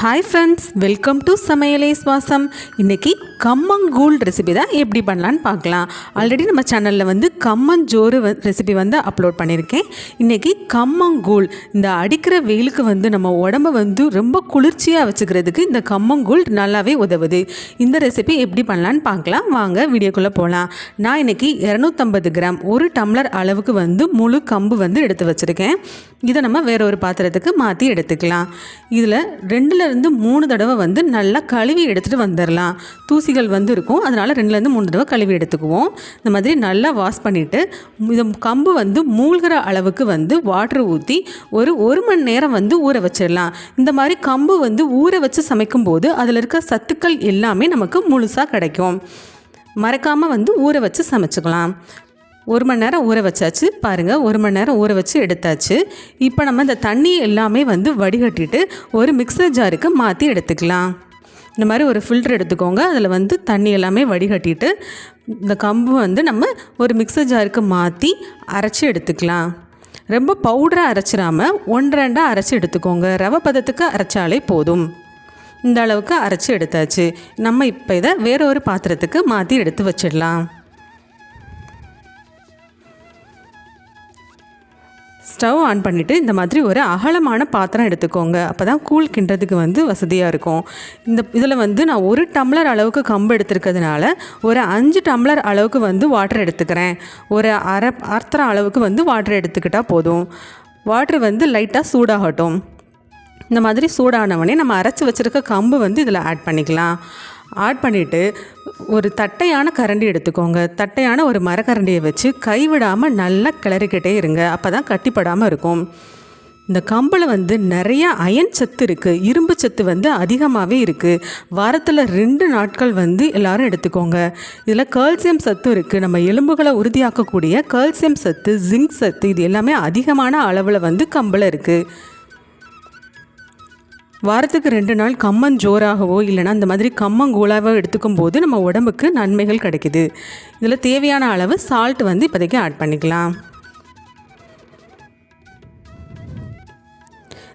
Hi friends welcome to சமையலே சுவாசம். இன்றைக்கி கம்மங்கூழ் ரெசிபி தான் எப்படி பண்ணலான்னு பார்க்கலாம். ஆல்ரெடி நம்ம சேனலில் வந்து கம்மஞ்சோறு ரெசிபி வந்து அப்லோட் பண்ணியிருக்கேன். இன்றைக்கி கம்மங்கூழ் இந்த அடிக்கிற வெயிலுக்கு வந்து நம்ம உடம்ப வந்து ரொம்ப குளிர்ச்சியாக வச்சுக்கிறதுக்கு இந்த கம்மங்கூழ் நல்லாவே உதவுது. இந்த ரெசிபி எப்படி பண்ணலான்னு பார்க்கலாம். வாங்க வீடியோக்குள்ளே போகலாம் நான் இன்றைக்கி இரநூத்தம்பது கிராம் ஒரு டம்ளர் அளவுக்கு வந்து முழு கம்பு வந்து எடுத்து வச்சுருக்கேன். இதை நம்ம வேற ஒரு பாத்திரத்துக்கு மாற்றி எடுத்துக்கலாம். இதில் ரெண்டுலேருந்து மூணு தடவை வந்து நல்லா கழுவி எடுத்துகிட்டு வந்துடலாம். தூசிகள் வந்து இருக்கும். அதனால் ரெண்டுலேருந்து மூணு தடவை கழுவி எடுத்துக்குவோம். இந்த மாதிரி நல்லா வாஷ் பண்ணிவிட்டு இந்த கம்பு வந்து மூழ்கிற அளவுக்கு வந்து வாட்டர் ஊற்றி ஒரு ஒரு மணி நேரம் வந்து ஊற வச்சிடலாம். இந்த மாதிரி கம்பு வந்து ஊற வச்சு சமைக்கும்போது அதில் இருக்க சத்துக்கள் எல்லாமே நமக்கு முழுசாக கிடைக்கும். மறக்காமல் வந்து ஊற வச்சு சமைச்சுக்கலாம். ஒரு மணி நேரம் ஊற வச்சாச்சு. பாருங்கள் ஒரு மணி நேரம் ஊற வச்சு எடுத்தாச்சு. இப்போ நம்ம இந்த தண்ணி எல்லாமே வந்து வடிகட்டிட்டு ஒரு மிக்சர் ஜாருக்கு மாற்றி எடுத்துக்கலாம். இந்த மாதிரி ஒரு ஃபில்டர் எடுத்துக்கோங்க. அதில் வந்து தண்ணி எல்லாமே வடிகட்டிட்டு இந்த கம்பு வந்து நம்ம ஒரு மிக்சர் ஜாருக்கு மாற்றி அரைச்சி எடுத்துக்கலாம். ரொம்ப பவுடராக அரைச்சிடாமல் ஒன்று ரெண்டாக அரைச்சி எடுத்துக்கோங்க. ரவை பதத்துக்கு அரைச்சாலே போதும். இந்த அளவுக்கு அரைச்சி எடுத்தாச்சு. நம்ம இப்போ இதை வேற ஒரு பாத்திரத்துக்கு மாற்றி எடுத்து வச்சிடலாம். ஸ்டவ் ஆன் பண்ணிவிட்டு இந்த மாதிரி ஒரு அகலமான பாத்திரம் எடுத்துக்கோங்க. அப்போ தான் கூழ் கிண்டுறதுக்கு வந்து வசதியாக இருக்கும். இந்த இதில் வந்து நான் ஒரு டம்ளர் அளவுக்கு கம்பு எடுத்துருக்கிறதுனால ஒரு அஞ்சு டம்ளர் அளவுக்கு வந்து வாட்டர் எடுத்துக்கிறேன். ஒரு அரை அர்த்தரம் அளவுக்கு வந்து வாட்டர் எடுத்துக்கிட்டால் போதும். வாட்ரு வந்து லைட்டாக சூடாகட்டும். இந்த மாதிரி சூடானவொடனே நம்ம அரைச்சி வச்சுருக்க கம்பு வந்து இதில் ஆட் பண்ணிக்கலாம். ஆட் பண்ணிவிட்டு ஒரு தட்டையான கரண்டி எடுத்துக்கோங்க. தட்டையான ஒரு மரக்கரண்டியை வச்சு கைவிடாமல் நல்லா கிளறிக்கிட்டே இருங்க. அப்போ தான் கட்டிப்படாமல் இருக்கும். இந்த கம்பில் வந்து நிறைய அயன் சத்து இருக்குது இரும்பு சத்து வந்து அதிகமாகவே இருக்குது வாரத்தில் ரெண்டு நாட்கள் வந்து எல்லாரும் எடுத்துக்கோங்க. இதில் கால்சியம் சத்து இருக்குது நம்ம எலும்புகளை உறுதியாக்கக்கூடிய கால்சியம் சத்து ஜிங்க் சத்து இது எல்லாமே அதிகமான அளவில் வந்து கம்பில் இருக்குது வாரத்துக்கு ரெண்டு நாள் கம்மன் ஜோராகவோ இல்லைனா இந்த மாதிரி கம்மங்கூழாவோ எடுத்துக்கும் போது நம்ம உடம்புக்கு நன்மைகள் கிடைக்குது. இதில் தேவையான அளவு சால்ட் வந்து இப்போதைக்கு ஆட் பண்ணிக்கலாம்.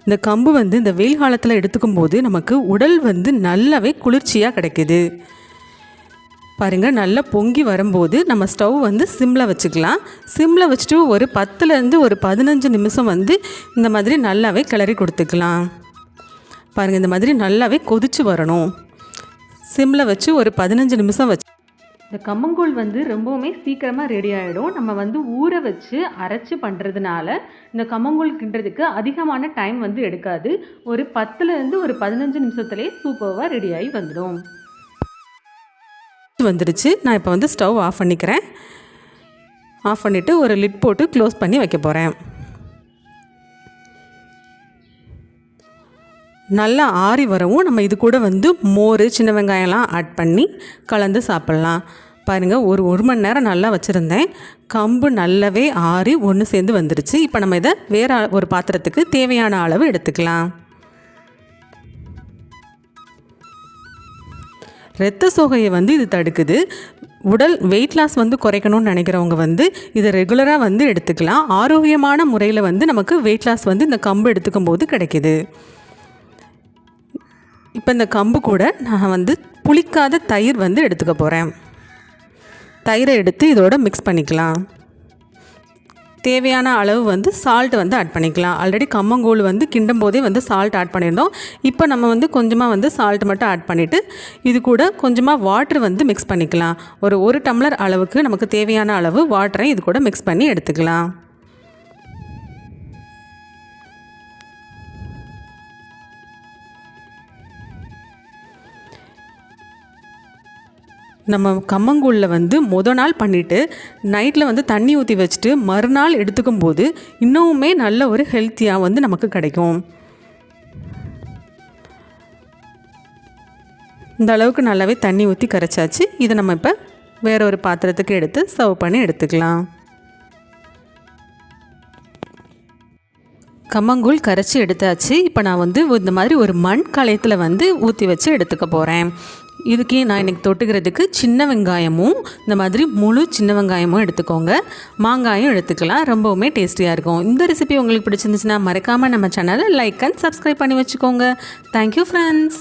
இந்த கம்பு வந்து இந்த வெயில் காலத்தில் எடுத்துக்கும் போது நமக்கு உடல் வந்து நல்லாவே குளிர்ச்சியாக கிடைக்குது. பாருங்கள் நல்லா பொங்கி வரும்போது நம்ம ஸ்டவ் வந்து சிம்மில் வச்சுக்கலாம். சிம்மில் வச்சுட்டு ஒரு பத்துலேருந்து ஒரு பதினஞ்சு நிமிஷம் வந்து இந்த மாதிரி நல்லாவே கிளறி கொடுத்துக்கலாம். பாருங்கள் இந்த மாதிரி நல்லாவே கொதிச்சு வரணும். சிம்மில் வச்சு ஒரு பதினஞ்சு நிமிஷம் வச்சு இந்த கம்மங்கூழ் வந்து ரொம்பவுமே சீக்கிரமாக ரெடி ஆகிடும் நம்ம வந்து ஊற வச்சு அரைச்சி பண்ணுறதுனால இந்த கம்மங்கூழ் கிண்டுறதுக்கு அதிகமான டைம் வந்து எடுக்காது. ஒரு பத்துலேருந்து ஒரு பதினஞ்சு நிமிஷத்துலேயே சூப்பராக ரெடி ஆகி வந்துடும். வந்துடுச்சு. நான் இப்போ வந்து ஸ்டவ் ஆஃப் பண்ணிக்கிறேன். ஆஃப் பண்ணிவிட்டு ஒரு லிட் போட்டு க்ளோஸ் பண்ணி வைக்க போகிறேன் நல்லா ஆறி வரவும் நம்ம இது கூட வந்து மோர் சின்ன வெங்காயம்லாம் ஆட் பண்ணி கலந்து சாப்பிட்லாம். பாருங்கள் ஒரு ஒரு மணி நேரம் நல்லா வச்சுருந்தேன். கம்பு நல்லாவே ஆறி ஒன்று சேர்ந்து வந்துடுச்சு இப்போ நம்ம இதை வேறு ஒரு பாத்திரத்துக்கு தேவையான அளவு எடுத்துக்கலாம். இரத்த சோகையை வந்து இது தடுக்குது. உடல் வெயிட் லாஸ் வந்து குறைக்கணும்னு நினைக்கிறவங்க வந்து இதை ரெகுலராக வந்து எடுத்துக்கலாம். ஆரோக்கியமான முறையில் வந்து நமக்கு வெயிட் லாஸ் வந்து இந்த கம்பு எடுத்துக்கும் போது கிடைக்கிது. இப்போ இந்த கம்பு கூட நான் வந்து புளிக்காத தயிர் வந்து எடுத்துக்க போகிறேன் தயிரை எடுத்து இதோட மிக்ஸ் பண்ணிக்கலாம். தேவையான அளவு வந்து சால்ட் வந்து ஆட் பண்ணிக்கலாம். ஆல்ரெடி கம்மங்கூழ் வந்து கிண்டும் போதே வந்து சால்ட் ஆட் பண்ணியிருந்தோம். இப்போ நம்ம வந்து கொஞ்சமாக வந்து சால்ட் மட்டும் ஆட் பண்ணிவிட்டு இது கூட கொஞ்சமாக வாட்ரு வந்து மிக்ஸ் பண்ணிக்கலாம். ஒரு ஒரு டம்ளர் அளவுக்கு நமக்கு தேவையான அளவு வாட்டரை இது கூட மிக்ஸ் பண்ணி எடுத்துக்கலாம். நம்ம கம்மங்கூழில் வந்து முத நாள் பண்ணிவிட்டு நைட்டில் வந்து தண்ணி ஊற்றி வச்சுட்டு மறுநாள் எடுத்துக்கும் போது இன்னமுமே நல்ல ஒரு ஹெல்த்தியாக வந்து நமக்கு கிடைக்கும். இந்த அளவுக்கு நல்லாவே தண்ணி ஊற்றி கரைச்சாச்சு. இதை நம்ம இப்போ வேற ஒரு பாத்திரத்துக்கு எடுத்து சர்வ் பண்ணி எடுத்துக்கலாம். கம்மங்கூழ் கரைச்சி எடுத்தாச்சு. இப்போ நான் வந்து இந்த மாதிரி ஒரு மண் களையத்தில் வந்து ஊற்றி வச்சு எடுத்துக்க போகிறேன் இதுக்கு நான் இன்றைக்கி தொட்டுக்கிறதுக்கு சின்ன வெங்காயமும் இந்த மாதிரி முழு சின்ன வெங்காயமும் எடுத்துக்கோங்க. மாங்காயும் எடுத்துக்கலாம் ரொம்பவுமே டேஸ்டியாக இருக்கும். இந்த ரெசிபி உங்களுக்கு பிடிச்சிருந்துச்சுன்னா மறக்காமல் நம்ம சேனலை லைக் அண்ட் சப்ஸ்கிரைப் பண்ணி வச்சுக்கோங்க. Thank you friends